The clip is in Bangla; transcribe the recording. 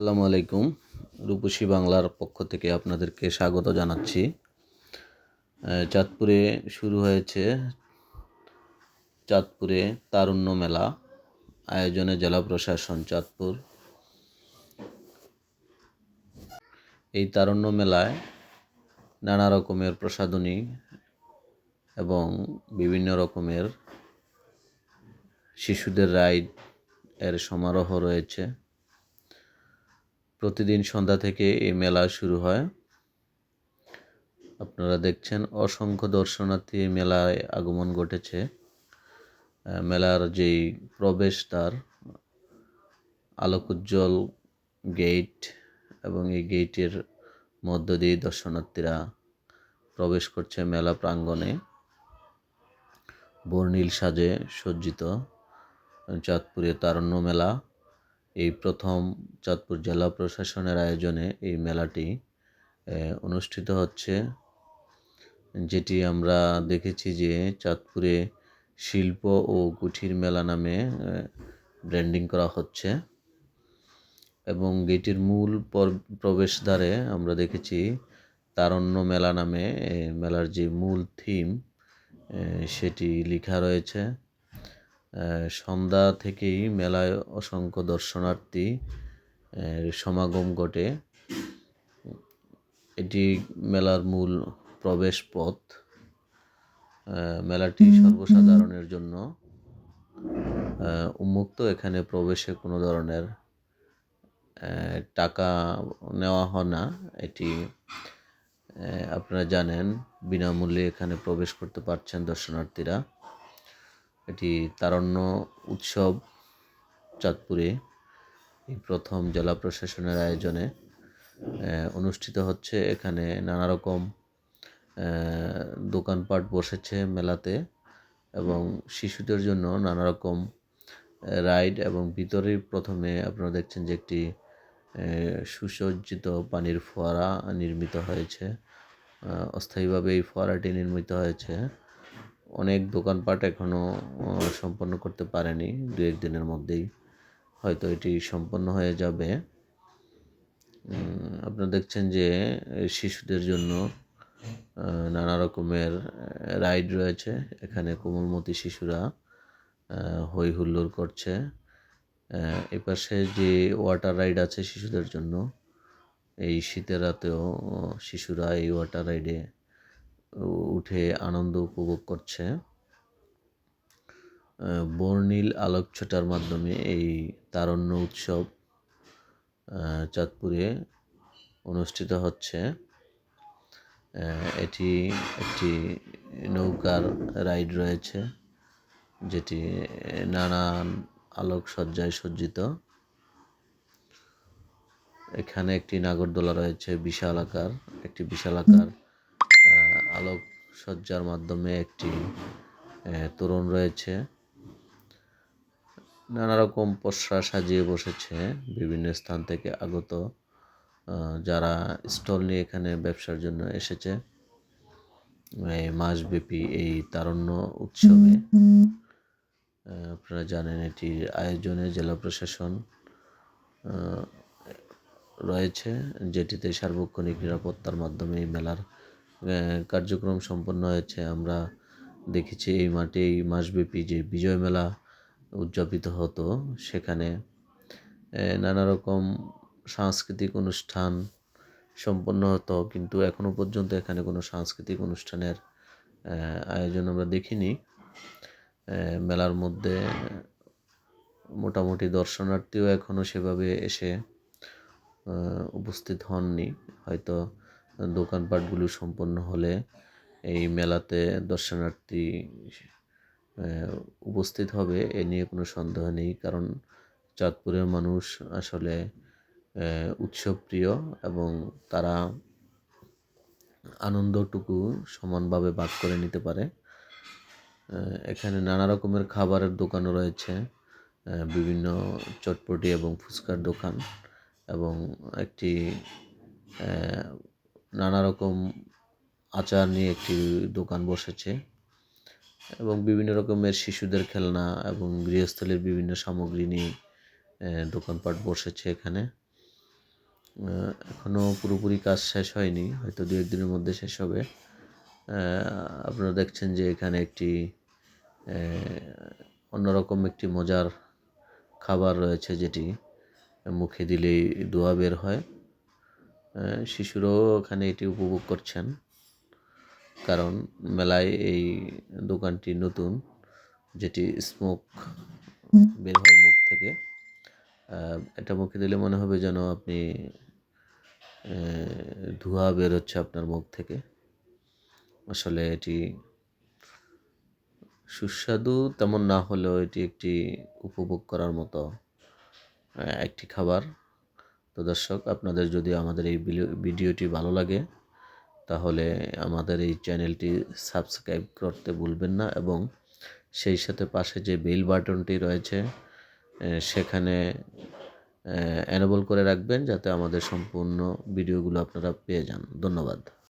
আসসালামু আলাইকুম। রূপসী বাংলার পক্ষ থেকে আপনাদেরকে স্বাগত জানাচ্ছি। চাঁদপুরে শুরু হয়েছে চাঁদপুরে তারুণ্য মেলা। আয়োজনে জেলা প্রশাসন চাঁদপুর। এই তারুণ্য মেলায় নানা রকমের প্রসাধনী এবং বিভিন্ন রকমের শিশুদের রাইড এর সমারোহ রয়েছে। প্রতিদিন সন্ধ্যা থেকে এই মেলা শুরু হয়। আপনারা দেখছেন অসংখ্য দর্শনার্থী মেলায় আগমন ঘটেছে। মেলার যেই প্রবেশদ্বার আলোকোজ্জ্বল গেট এবং এই গেটের মধ্য দিয়ে দর্শনার্থীরা প্রবেশ করছে মেলা প্রাঙ্গণে। বর্ণিল সাজে সজ্জিত চাঁদপুরে তারণ্য মেলা। এই প্রথম চাঁদপুর জেলা প্রশাসনের আয়োজনে এই মেলাটি অনুষ্ঠিত হচ্ছে। যেটি আমরা দেখেছি যে চাঁদপুরে শিল্প ও কুঠির মেলা নামে ব্র্যান্ডিং করা হচ্ছে এবং গেটের মূল পর- প্রবেশদ্বারে আমরা দেখেছি তারণ্য মেলা নামে মেলার যে মূল থিম সেটি লেখা রয়েছে। সন্ধ্যা থেকেই মেলায় অসংখ্য দর্শনার্থী সমাগম ঘটে। এটি মেলার মূল প্রবেশ পথ মেলাটি সর্বসাধারণের জন্য। উন্মুক্ত এখানে প্রবেশে কোনো ধরনের টাকা নেওয়া হয় না। এটি আপনারা জানেন বিনামূল্যে এখানে প্রবেশ করতে পারছেন দর্শনার্থীরা। এটি তারণ্য উৎসব চাঁদপুরে প্রথম জেলা প্রশাসনের আয়োজনে অনুষ্ঠিত হচ্ছে। এখানে নানা রকম দোকানপাট বসেছে মেলাতে এবং শিশুদের জন্য নানা রকম রাইড এবং ভিতরে প্রথমে আপনারা দেখছেন যে একটি সুসজ্জিত পানির ফোয়ারা নির্মিত হয়েছে। অস্থায়ীভাবে এই ফোয়ারাটি নির্মিত হয়েছে। অনেক দোকানপাট এখনও সম্পন্ন করতে পারেনি দু একদিনের মধ্যেই। হয়তো এটি সম্পন্ন হয়ে যাবে। আপনারা দেখছেন যে শিশুদের জন্য নানা রকমের রাইড রয়েছে। এখানে কোমলমতি শিশুরা হই হুল্লোড় করছে। আহ, এই পাশে যে ওয়াটার রাইড আছে শিশুদের জন্য এই শীতের রাতেও শিশুরা এই ওয়াটার রাইডে উঠে আনন্দ উপভোগ করছে। বর্ণিল আলোকছটার মাধ্যমে এই তারণ্য উৎসব চাঁদপুরে অনুষ্ঠিত হচ্ছে। এটি একটি নৌকার রাইড রয়েছে, যেটি নানান আলোকসজ্জায় সজ্জিত। এখানে একটি নাগরদোলা রয়েছে, বিশাল আকার, একটি বিশাল আকার। আলোকসজ্জার মাধ্যমে একটি তোরণ রয়েছে। নানা রকম পসরা সাজিয়ে বসেছে বিভিন্ন স্থান থেকে আগত যারা স্টল নিয়ে এখানে ব্যবসার জন্য এসেছে। মাসব্যাপী এই তারণ্য উৎসবে আপনারা জানেন এটির আয়োজনে জেলা প্রশাসন রয়েছে, যেটিতে সার্বক্ষণিক নিরাপত্তার মাধ্যমে এই মেলার কার্যক্রম সম্পন্ন হয়েছে। আমরা দেখেছি এই মাঠে, এই মাসব্যাপী যে বিজয় মেলা উদযাপিত হতো, সেখানে নানা রকম সাংস্কৃতিক অনুষ্ঠান সম্পন্ন হতো, কিন্তু এখনও পর্যন্ত এখানে কোনো সাংস্কৃতিক অনুষ্ঠানের আয়োজন আমরা দেখিনি। মেলার মধ্যে মোটামুটি দর্শনার্থীও এখনও সেভাবে এসে উপস্থিত হননি। হয়তো দোকানপাটগুলো সম্পন্ন হলে এই মেলাতে দর্শনার্থী উপস্থিত হবে এ নিয়ে কোনো সন্দেহ নেই। কারণ চাঁদপুরের মানুষ আসলে উৎসবপ্রিয় এবং তারা আনন্দটুকু সমানভাবে ভাগ করে নিতে পারে। এখানে নানা রকমের খাবারের দোকানও রয়েছে। বিভিন্ন চটপটি এবং ফুচকার দোকান এবং একটি নানা রকম আচার নিয়ে একটি দোকান বসেছে এবং বিভিন্ন রকমের শিশুদের খেলনা এবং গৃহস্থলীর বিভিন্ন সামগ্রী নিয়ে দোকানপাট বসেছে এখানে। এখনও পুরোপুরি কাজ শেষ হয়নি, হয়তো দু একদিনের মধ্যে শেষ হবে। আপনারা দেখছেন যে এখানে একটি অন্যরকম একটি মজার খাবার রয়েছে যেটি মুখে দিলেই দোয়া বের হয়। শিশুরাও এখানে এটি উপভোগ করছেন। কারণ মেলায় এই দোকানটি নতুন, যেটি স্মোক বের হয় মুখ থেকে। এটা মুখে দিলে মনে হবে যেন আপনি ধোঁয়া বের হচ্ছে আপনার মুখ থেকে। আসলে এটি সুস্বাদু, তেমন না হলেও এটি একটি উপভোগ করার মতো একটি খাবার। তো দর্শক, আপনাদের যদি আমাদের এই ভিডিও- ভিডিওটি ভালো লাগে, তাহলে আমাদের এই চ্যানেলটি সাবস্ক্রাইব করতে ভুলবেন না এবং সেই সাথে পাশে যে বেল বাটনটি রয়েছে সেখানে অ্যানেবল করে রাখবেন যাতে আমাদের সম্পূর্ণ ভিডিওগুলো আপনারা পেয়ে যান। ধন্যবাদ।